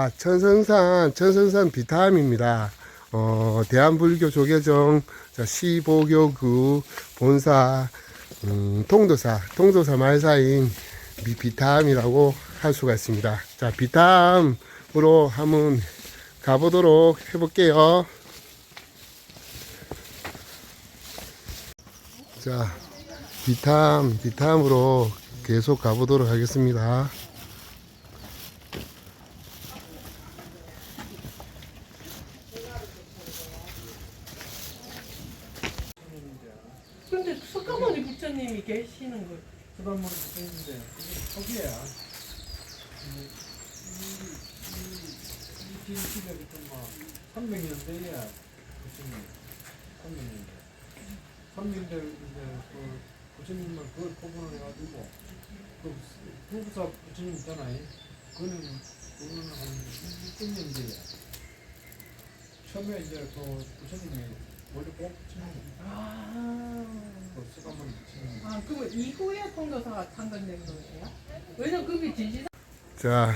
아, 천성산, 천성산 비타임입니다. 어, 대한불교 조계종 자, 15교구 본사, 음, 통도사, 통도사 말사인 미- 비타임이라고 할 수가 있습니다. 자, 비타임으로 한번 가보도록 해볼게요. 자, 비탐, 비탐으로 계속 가보도록 하겠습니다. 석가모니 부처님이 계시는 거 수단머리 붙어있는데 이게 초기야. 이 시대부터 막 300년대야 부처님 300년대. 300년대 그 부처님은 그걸 포근을 해가지고 그 부부사 부처님 있잖아요. 그거는 그거는 한 600년대야. 처음에 이제 그 부처님이 머리 꼭 치는 거. 아, 그럼 이후에 통도사가 창건된 거예요? 왜냐면 그게 진시 자,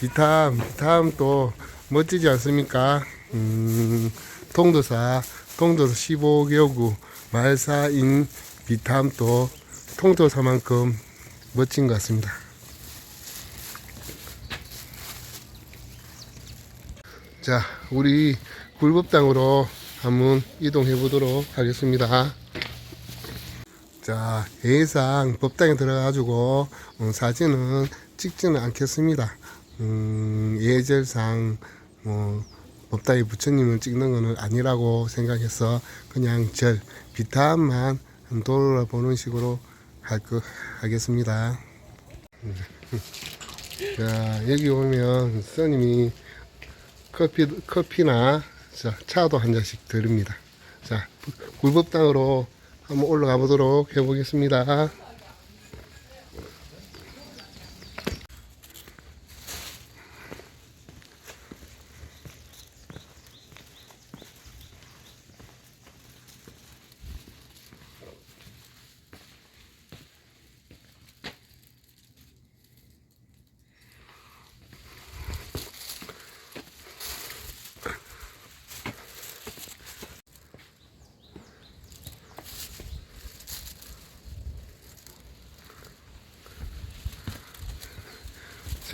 비탐, 비탐 또 멋지지 않습니까? 음, 통도사, 통도사 15교구 말사인 비탐 또 통도사만큼 멋진 것 같습니다. 자, 우리 굴법당으로 한번 이동해 보도록 하겠습니다. 자, 예상 법당에 들어가가지고 어, 사진은 찍지는 않겠습니다. 음, 예절상 뭐 법당에 부처님을 찍는 것은 아니라고 생각해서 그냥 절 비타만 돌아보는 식으로 할 거 하겠습니다. 자, 여기 오면 스님이 커피 커피나 자, 차도 한 잔씩 드립니다. 자, 굴법당으로 한번 올라가 보도록 해보겠습니다.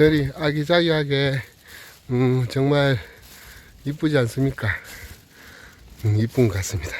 절이 아기자기하게 음, 정말 이쁘지 않습니까? 음, 이쁜 것 같습니다.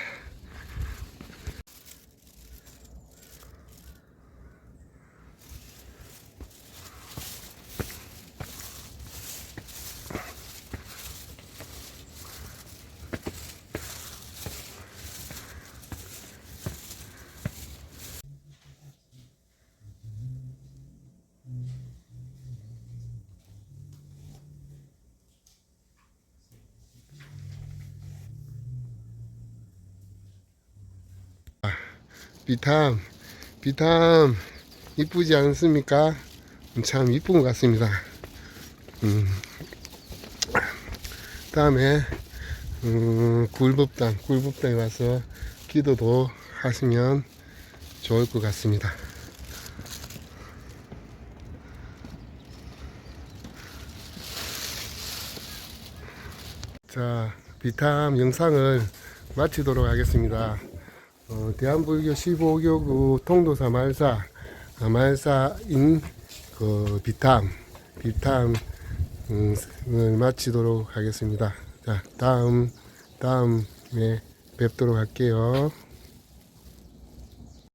비탐, 비탐 이쁘지 않습니까? 참 이쁜 것 같습니다. 음, 다음에 음, 굴법당, 굴법당에 와서 기도도 하시면 좋을 것 같습니다. 자, 비탐 영상을 마치도록 하겠습니다. 어, 대한불교 15교구 통도사 말사 아, 말사인 그 비탐 비탐을 마치도록 하겠습니다. 자 다음 다음에 뵙도록 할게요.